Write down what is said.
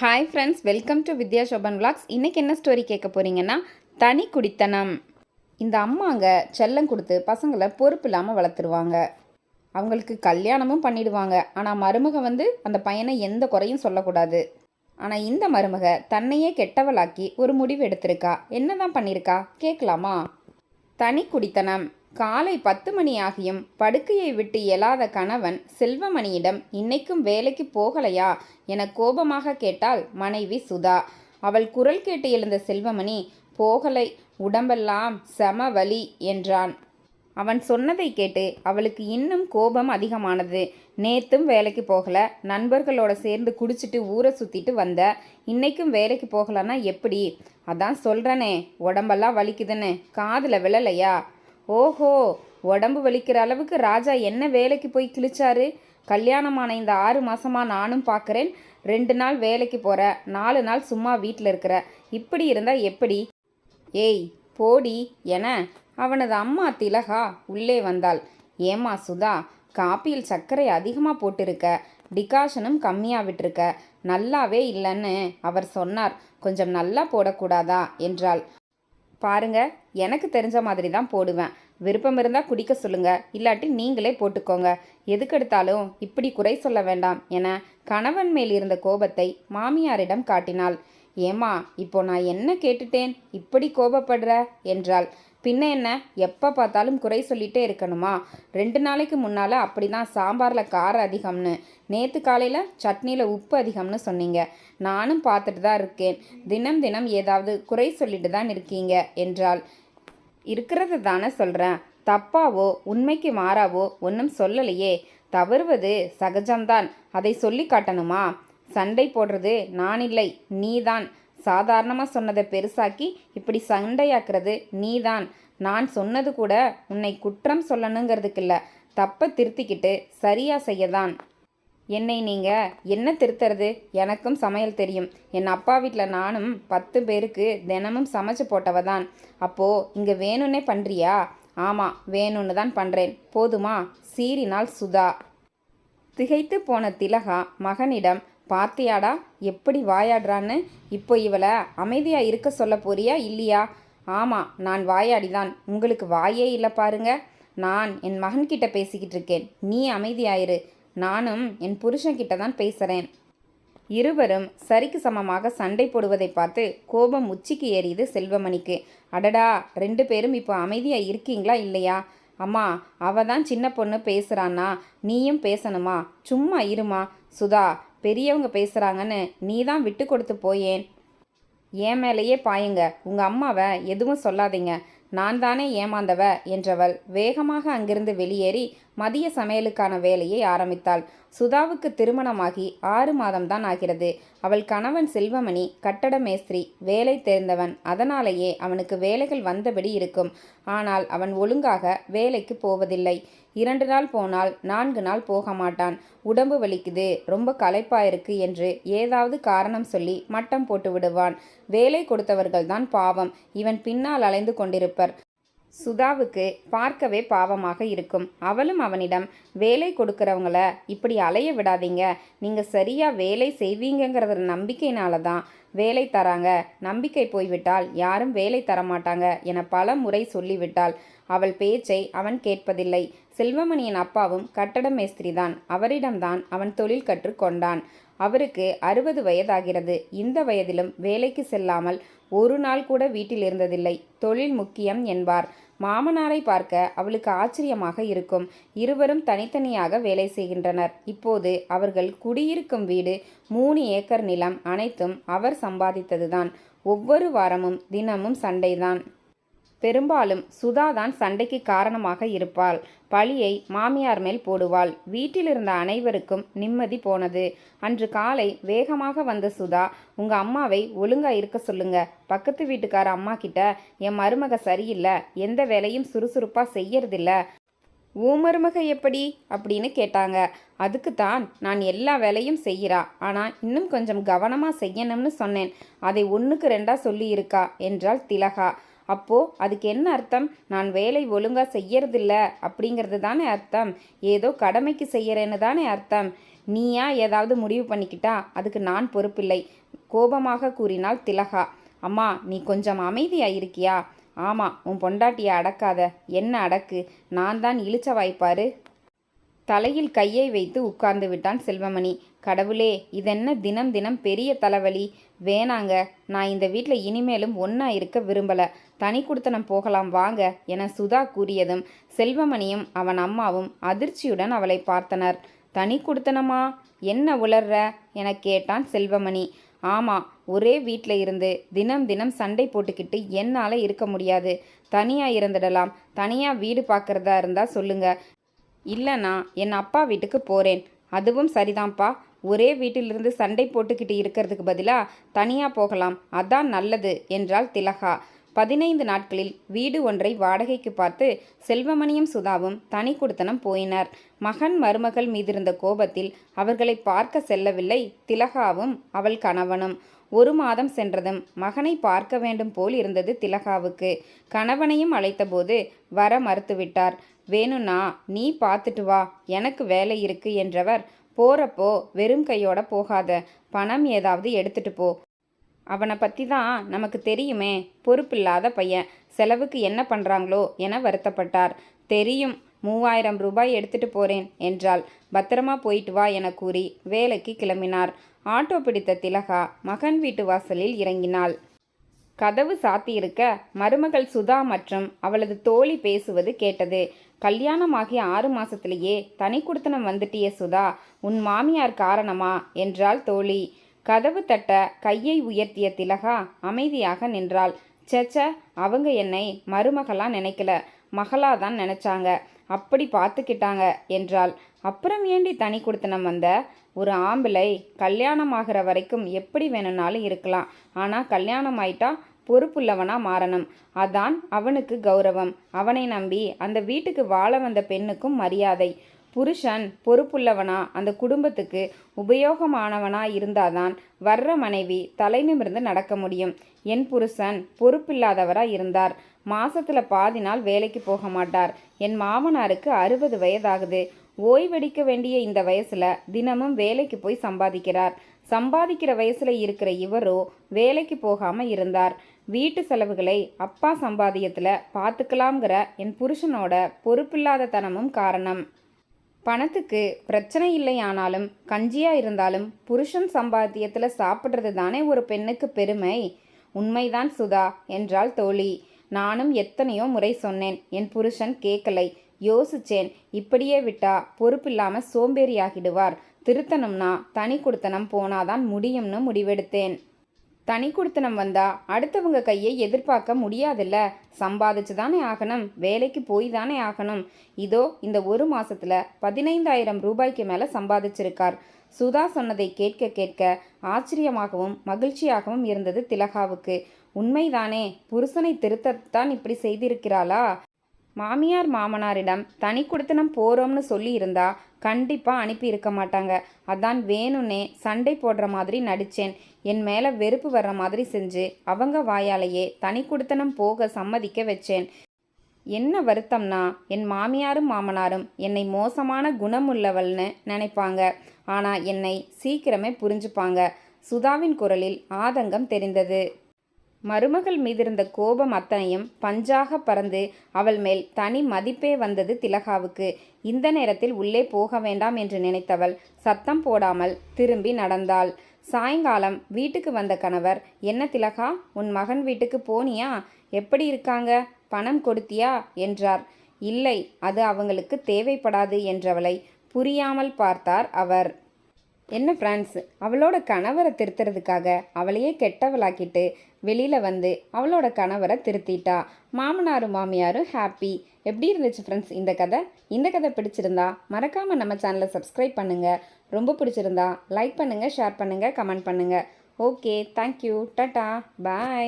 Hi friends welcome to Vidya Shoban vlogs இன்னைக்கு என்ன story கேட்க போறீங்கன்னா தனி குடித்தனம். இந்த அம்மாங்க செல்லம் கொடுத்து பசங்களை பொறுப்பு இல்லாமல் வளர்த்துருவாங்க. அவங்களுக்கு கல்யாணமும் பண்ணிடுவாங்க. ஆனால் மருமக வந்து அந்த பையனை எந்த குறையும் சொல்லக்கூடாது. ஆனால் இந்த மருமக தன்னையே கெட்டவளாக்கி ஒரு முடிவு எடுத்திருக்கா. என்னதான் பண்ணியிருக்கா கேட்கலாமா? தனி குடித்தனம். காலை பத்து மணி ஆகியும் படுக்கையை விட்டு எழாத கணவன் செல்வமணியிடம் இன்னைக்கும் வேலைக்கு போகலையா? என கோபமாக கேட்டாள் மனைவி சுதா. அவள் குரல் கேட்டு எழுந்த செல்வமணி போகலை உடம்பெல்லாம் செம வலி என்றான். அவன் சொன்னதை கேட்டு அவளுக்கு இன்னும் கோபம் அதிகமானது. நேத்தும் வேலைக்கு போகல நண்பர்களோட சேர்ந்து குடிச்சிட்டு ஊரை சுத்திட்டு வந்த. இன்னைக்கும் வேலைக்கு போகலன்னா எப்படி? அதான் சொல்றனே உடம்பெல்லாம் வலிக்குதுன்னு. காதில் விழலையா? ஓஹோ உடம்பு வலிக்கிற அளவுக்கு ராஜா என்ன வேலைக்கு போய் கிழிச்சாரு? கல்யாணமான இந்த ஆறு மாசமா நானும் பார்க்குறேன் ரெண்டு நாள் வேலைக்கு போற நாலு நாள் சும்மா வீட்டில் இருக்கிற. இப்படி இருந்தா எப்படி? ஏய் போடி என. அவனது அம்மா திலகா உள்ளே வந்தாள். ஏம்மா சுதா காப்பியில் சர்க்கரை அதிகமாக போட்டிருக்க. டிகாஷனும் கம்மியாக விட்டிருக்க. நல்லாவே இல்லைன்னு அவர் சொன்னார். கொஞ்சம் நல்லா போடக்கூடாதா? என்றாள். பாருங்க எனக்கு தெரிஞ்ச மாதிரி தான் போடுவேன். விருப்பம் இருந்தால் குடிக்க சொல்லுங்கள் இல்லாட்டி நீங்களே போட்டுக்கோங்க. எதுக்கெடுத்தாலும் இப்படி குறை சொல்ல வேண்டாம் என கணவன் மேல் இருந்த கோபத்தை மாமியாரிடம் காட்டினாள். ஏமா இப்போ நான் என்ன கேட்டுட்டேன்? இப்படி கோபப்படுற? என்றாள். பின்ன என்ன? எப்போ பார்த்தாலும் குறை சொல்லிட்டே இருக்கணுமா? ரெண்டு நாளைக்கு முன்னால் அப்படி தான் சாம்பாரில் காரம் அதிகம்னு. நேற்று காலையில் சட்னியில் உப்பு அதிகம்னு சொன்னீங்க. நானும் பார்த்துட்டு தான் இருக்கேன். தினம் தினம் ஏதாவது குறை சொல்லிட்டு தான் இருக்கீங்க என்றால் இருக்கிறது தானே சொல்கிறேன் தப்பாவோ உண்மைக்கு மாறாவோ ஒன்றும் சொல்லலையே. தவறுவது சகஜம்தான். அதை சொல்லி காட்டணுமா? சண்டை போடுறது நான் இல்லை நீதான். சாதாரணமாக சொன்னதை பெருசாக்கி இப்படி சண்டையாக்குறது நீதான். நான் சொன்னது கூட உன்னை குற்றம் சொல்லணுங்கிறதுக்கு இல்லை. தப்பை திருத்திக்கிட்டு சரியா செய்யதான். என்னை நீங்கள் என்ன திருத்துறது? எனக்கும் சமையல் தெரியும். என் அப்பா வீட்டில் நானும் பத்து பேருக்கு தினமும் சமைச்சு போட்டவ தான் அப்போது இங்கே வேணும்னே பண்ணுறியா ஆமாம் வேணும்னு தான் பண்ணுறேன் போதுமா? சீறினால் சுதா. திகைத்து போன திலகா மகனிடம் பார்த்தியாடா எப்படி வாயாடுறான்னு இப்போ இவளை அமைதியாக இருக்க சொல்ல போறியா இல்லையா? ஆமாம் நான் வாயாடிதான். உங்களுக்கு வாயே இல்லை பாருங்க. நான் என் மகன்கிட்ட பேசிக்கிட்டு இருக்கேன். நீ அமைதியாயிரு. நானும் என் புருஷன்கிட்ட தான் பேசுகிறேன் இருவரும் சரிக்கு சமமாக சண்டை போடுவதை பார்த்து கோபம் உச்சிக்கு ஏறியது செல்வமணிக்கு. அடடா ரெண்டு பேரும் இப்போ அமைதியாக இருக்கீங்களா இல்லையா? அம்மா அவ தான் சின்ன பொண்ணு பேசுகிறான்னா நீயும் பேசணுமா? சும்மா இருமா. சுதா பெரியவங்க பேசுகிறாங்கன்னு நீ தான் விட்டு கொடுத்து போயேன். என் மேலேயே பாயுங்க. உங்கள் அம்மாவை எதுவும் சொல்லாதீங்க. நான் தானே ஏமாந்தவ என்றவள் வேகமாக அங்கிருந்து வெளியேறி மதிய சமையலுக்கான வேலையை ஆரம்பித்தாள். சுதாவுக்கு திருமணமாகி ஆறு மாதம்தான் ஆகிறது. அவள் கணவன் செல்வமணி கட்டட மேஸ்திரி வேலை தெரிந்தவன். அதனாலேயே அவனுக்கு வேலைகள் வந்தபடி இருக்கும். ஆனால் அவன் ஒழுங்காக வேலைக்கு போவதில்லை. இரண்டு நாள் போனால் நான்கு நாள் போக மாட்டான். உடம்பு வலிக்குது ரொம்ப களைப்பாயிருக்கு என்று ஏதாவது காரணம் சொல்லி மட்டம் போட்டு விடுவான். வேலை கொடுத்தவர்கள்தான் பாவம். இவன் பின்னால் அலைந்து கொண்டிருப்பர். சுதாவுக்கு பார்க்கவே பாவமாக இருக்கும். அவளும் அவனிடம் வேலை கொடுக்குறவங்கள இப்படி அலைய விடாதீங்க. நீங்கள் சரியாக வேலை செய்வீங்கங்கிறத நம்பிக்கையினால தான் வேலை தராங்க. நம்பிக்கை போய்விட்டால் யாரும் வேலை தரமாட்டாங்க என பல முறை சொல்லிவிட்டாள். அவள் பேச்சை அவன் கேட்பதில்லை. செல்வமணியின் அப்பாவும் கட்டட மேஸ்திரிதான். அவரிடம்தான் அவன் தொழில் கற்றுக்கொண்டான் அவருக்கு அறுபது வயதாகிறது. இந்த வயதிலும் வேலைக்கு செல்லாமல் ஒரு நாள் கூட வீட்டில் இருந்ததில்லை. தொழில் முக்கியம் என்பார். மாமனாரை பார்க்க அவளுக்கு ஆச்சரியமாக இருக்கும். இருவரும் தனித்தனியாக வேலை செய்கின்றனர். இப்போது அவர்கள் குடியிருக்கும் வீடு மூணு ஏக்கர் நிலம் அனைத்தும் அவர் சம்பாதித்ததுதான். ஒவ்வொரு வாரமும் தினமும் சண்டைதான் பெரும்பாலும் சுதா தான் சண்டைக்கு காரணமாக இருப்பாள். பழியை மாமியார் மேல் போடுவாள். வீட்டில் இருந்த அனைவருக்கும் நிம்மதி போனது. அன்று காலை வேகமாக வந்த சுதா உங்க அம்மாவை ஒழுங்கா இருக்க சொல்லுங்க. பக்கத்து வீட்டுக்கார அம்மா கிட்ட என் மருமக சரியில்லை. எந்த வேலையும் சுறுசுறுப்பா செய்யறதில்ல. ஊ மருமக எப்படி? அப்படின்னு கேட்டாங்க. அதுக்கு தான் நான் எல்லா வேலையும் செய்கிறா. ஆனால் இன்னும் கொஞ்சம் கவனமாக செய்யணும்னு சொன்னேன். அதை ஒன்றுக்கு ரெண்டாக சொல்லியிருக்கா என்றாள் திலகா. அப்போ அதுக்கு என்ன அர்த்தம்? நான் வேலை ஒழுங்கா செய்யறதில்ல அப்படிங்கிறது தானே அர்த்தம். ஏதோ கடமைக்கு செய்யறேன்னு தானே அர்த்தம். நீயா ஏதாவது முடிவு பண்ணிக்கிட்டா அதுக்கு நான் பொறுப்பில்லை. கோபமாக கூறினாள் திலகா. அம்மா நீ கொஞ்சம் அமைதியா இருக்கியா? ஆமாம் உன் பொண்டாட்டியை அடக்காத. என்ன அடக்கு? நான் தான் இழிச்ச வாய்ப்பாரு. தலையில் கையை வைத்து உட்கார்ந்து விட்டான் செல்வமணி. கடவுளே இதென்ன தினம் தினம் பெரிய தலைவலி. வேணாங்க நான் இந்த வீட்டில் இனிமேலும் ஒன்றா இருக்க விரும்பல. தனி குடுத்தனம் போகலாம் வாங்க என சுதா கூறியதும் செல்வமணியும் அவன் அம்மாவும் அதிர்ச்சியுடன் அவளை பார்த்தனர். தனி குடுத்தனமா? என்ன உளர்ற? என கேட்டான் செல்வமணி. ஆமாம் ஒரே வீட்டில் இருந்து தினம் தினம் சண்டை போட்டுக்கிட்டு என்னால் இருக்க முடியாது. தனியாக இருந்துடலாம். தனியாக வீடு பார்க்குறதா இருந்தால் சொல்லுங்க. இல்லைனா என் அப்பா வீட்டுக்கு போகிறேன் அதுவும் சரிதான்ப்பா. ஒரே வீட்டிலிருந்து சண்டை போட்டுக்கிட்டு இருக்கிறதுக்கு பதிலாக தனியாக போகலாம். அதான் நல்லது என்றாள் திலகா. பதினைந்து நாட்களில் வீடு ஒன்றை வாடகைக்கு பார்த்து செல்வமணியும் சுதாவும் தனி குடுத்தனம் போயினர். மகன் மருமகள் மீதிருந்த கோபத்தில் அவர்களை பார்க்க செல்லவில்லை. திலகாவும் அவள் கணவனும். ஒரு மாதம் சென்றதும் மகனை பார்க்க வேண்டும் போல் இருந்தது திலகாவுக்கு. கணவனையும் அழைத்தபோது வர மறுத்துவிட்டார். வேணும்னா நீ பார்த்துட்டு வா. எனக்கு வேலை இருக்கு என்றவர் போறப்போ வெறும் கையோட போகாத. பணம் ஏதாவது எடுத்துட்டு போ. அவனை பற்றி தான் நமக்கு தெரியுமே. பொறுப்பில்லாத பையன். செலவுக்கு என்ன பண்ணுறாங்களோ என வருத்தப்பட்டார். தெரியும் மூவாயிரம் ரூபாய் எடுத்துட்டு போறேன் என்றாள். பத்திரமா போயிட்டு வா என கூறி வேலைக்கு கிளம்பினார். ஆட்டோ பிடித்த திலகா மகன் வீட்டு வாசலில் இறங்கினாள். கதவு சாத்தியிருக்க மருமகள் சுதா மற்றும் அவளது தோழி பேசுவது கேட்டது. கல்யாணமாகி ஆறு மாசத்திலேயே தனி குடுத்தனம் வந்துட்டிய சுதா. உன் மாமியார் காரணமா? என்றாள் தோழி. கதவு தட்ட கையை உயர்த்திய திலகா அமைதியாக நின்றாள். சேச்ச அவங்க என்னை மருமகளா நினைக்கல. மகளா தான் நினைச்சாங்க. அப்படி பார்த்துக்கிட்டாங்க என்றாள். அப்புறம் ஏண்டி தனி கொடுத்தனம் வந்த? ஒரு ஆம்பிளை கல்யாணம் ஆகிற வரைக்கும் எப்படி வேணும்னாலும் இருக்கலாம். ஆனால் கல்யாணம் ஆயிட்டா பொறுப்புள்ளவனாக மாறணும். அதான் அவனுக்கு கௌரவம். அவனை நம்பி அந்த வீட்டுக்கு வாழ வந்த பெண்ணுக்கும் மரியாதை. புருஷன் பொறுப்புள்ளவனா அந்த குடும்பத்துக்கு உபயோகமானவனா இருந்தாதான் வர்ற மனைவி தலை நிமிர்ந்து நடக்க முடியும். என் புருஷன் பொறுப்பில்லாதவரா இருந்தார். மாசத்துல பாதி நாள் வேலைக்கு போக மாட்டார். என் மாமனாருக்கு அறுபது வயதாகுது. ஓய்வெடுக்க வேண்டிய இந்த வயசுல தினமும் வேலைக்கு போய் சம்பாதிக்கிறார். சம்பாதிக்கிற வயசுல இருக்கிற இவரோ வேலைக்கு போகாம இருந்தார். வீட்டு செலவுகளை அப்பா சம்பாதியத்துல பார்த்துக்கலாம்ங்கிற என் புருஷனோட பொறுப்பில்லாத தனமும் காரணம். பணத்துக்கு பிரச்சனை இல்லையானாலும் கஞ்சியா இருந்தாலும் புருஷன் சம்பாத்தியத்தில் சாப்பிட்றது தானே ஒரு பெண்ணுக்கு பெருமை? உண்மைதான் சுதா என்றாள் தோழி. நானும் எத்தனையோ முறை சொன்னேன் என் புருஷன் கேட்கலை யோசிச்சேன் இப்படியே விட்டா பொறுப்பில்லாம சோம்பேறியாகிடுவார். திருத்தணும்னா தனி கொடுத்தனம் போனாதான் முடியும்னு முடிவெடுத்தேன். தனி குடுத்தனம் வந்தா அடுத்தவங்க கையை எதிர்பார்க்க முடியாதுல்ல. சம்பாதிச்சு தானே ஆகணும். வேலைக்கு போய் தானே ஆகணும். இதோ இந்த ஒரு மாசத்துல பதினைந்தாயிரம் ரூபாய்க்கு மேல சம்பாதிச்சிருக்கார். சுதா சொன்னதை கேட்க கேட்க ஆச்சரியமாகவும் மகிழ்ச்சியாகவும் இருந்தது திலகாவுக்கு. உண்மைதானே? புருஷனை திருத்தத்தான் இப்படி செய்திருக்கிறாளா? மாமியார் மாமனாரிடம் தனி குடுத்தனம் போகிறோம்னு சொல்லி இருந்தா கண்டிப்பாக அனுப்பி இருக்க மாட்டாங்க. அதான் வேணும்னே சண்டை போடுற மாதிரி நடித்தேன் என் மேலே வெறுப்பு வர்ற மாதிரி செஞ்சு அவங்க வாயாலேயே தனி குடுத்தனம் போக சம்மதிக்க வச்சேன். என்ன வருத்தம்னா என் மாமியாரும் மாமனாரும் என்னை மோசமான குணமுள்ளவள்னு நினைப்பாங்க. ஆனால் என்னை சீக்கிரமே புரிஞ்சுப்பாங்க. சுதாவின் குரலில் ஆதங்கம் தெரிந்தது. மருமகள் மீதிருந்த கோபம் அத்தனையும் பஞ்சாக பறந்து அவள் மேல் தனி மதிப்பே வந்தது திலகாவுக்கு. இந்த நேரத்தில் உள்ளே போக வேண்டாம் என்று நினைத்தவள் சத்தம் போடாமல் திரும்பி நடந்தாள். சாயங்காலம் வீட்டுக்கு வந்த கணவர் என்ன திலகா உன் மகன் வீட்டுக்கு போனியா? எப்படி இருக்காங்க? பணம் கொடுத்தியா? என்றார். இல்லை அது அவங்களுக்கு தேவைப்படாது என்றவளை புரியாமல் பார்த்தார் அவர். என்ன ஃப்ரான்ஸ்? அவளோட கணவரை திருத்துறதுக்காக அவளையே கெட்டவளாக்கிட்டு வெளியில் வந்து அவளோட கணவரை திருத்திட்டா. மாமனாரும் மாமியாரும் ஹாப்பி எப்படி இருந்துச்சு ஃப்ரெண்ட்ஸ் இந்த கதை? இந்த கதை பிடிச்சிருந்தா மறக்காமல் நம்ம சேனலை சப்ஸ்கிரைப் பண்ணுங்கள் ரொம்ப பிடிச்சிருந்தா லைக் பண்ணுங்கள் ஷேர் பண்ணுங்கள் கமெண்ட் பண்ணுங்கள் ஓகே தேங்க்யூ டாட்டா பாய்